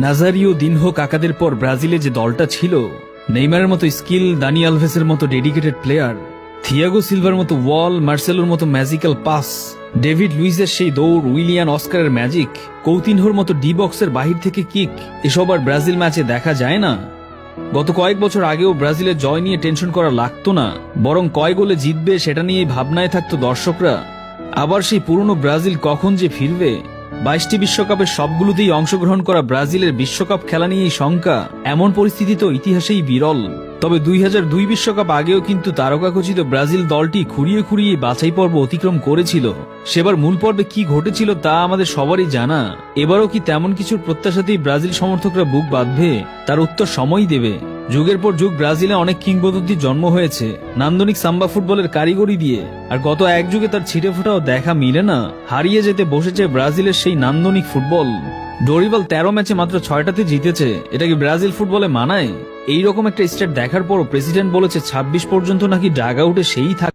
Nazario দিনহো কাকাদের পর ব্রাজিলে যে দলটা ছিল, নেইমারের মতো স্কিল, দানি আলভেসের মতো ডেডিকেটেড প্লেয়ার, থিয়াগো সিলভার মতো ওয়াল, মার্সেলোর মতো ম্যাজিক্যাল পাস, ডেভিড লুইসের সেই দৌড়, উইলিয়ান অস্কারের ম্যাজিক, কৌতিনহোর মতো ডি বক্সের বাহির থেকে কিক, এসব আর ব্রাজিল ম্যাচে দেখা যায় না। গত কয়েক বছর আগেও ব্রাজিলের জয় নিয়ে টেনশন করা লাগতো না, বরং কয় গোলে জিতবে সেটা নিয়ে ভাবনায় থাকতো দর্শকরা। আবার সেই পুরনো ব্রাজিল কখন যে ফিরবে বাইশটি বিশ্বকাপের সবগুলোতেই অংশগ্রহণ করা ব্রাজিলের বিশ্বকাপ খেলা নিয়েই শঙ্কা, এমন পরিস্থিতি তো ইতিহাসেই বিরল। তবে দুই হাজার দুই বিশ্বকাপ আগেও কিন্তু তারকাখচিত ব্রাজিল দলটি খুঁড়িয়ে খুঁড়িয়ে বাছাই পর্ব অতিক্রম করেছিল। সেবার মূল পর্বে কি ঘটেছিল তা আমাদের সবারই জানা। এবারও কি তেমন কিছুর প্রত্যাশাতেই ব্রাজিল সমর্থকরা বুক বাঁধবে, তার উত্তর সময় দেবে। যুগের পর যুগ ব্রাজিলে অনেক কিংবদন্তির জন্ম হয়েছে। নান্দনিক সাম্বা ফুটবলের কারিগরি দিয়ে। আর গত এক যুগে তার ছিটে ফোটাও দেখা মিলে না। হারিয়ে যেতে বসেছে ব্রাজিলের সেই নান্দনিক ফুটবল। ডোরিবাল তেরো ম্যাচে মাত্র ছয়টাতে জিতেছে। এটা কি ব্রাজিল ফুটবলে মানায়? এইরকম একটা স্টেট দেখার পরও প্রেসিডেন্ট বলেছে ২৬ পর্যন্ত নাকি ডাগ আউটে সেই থাকে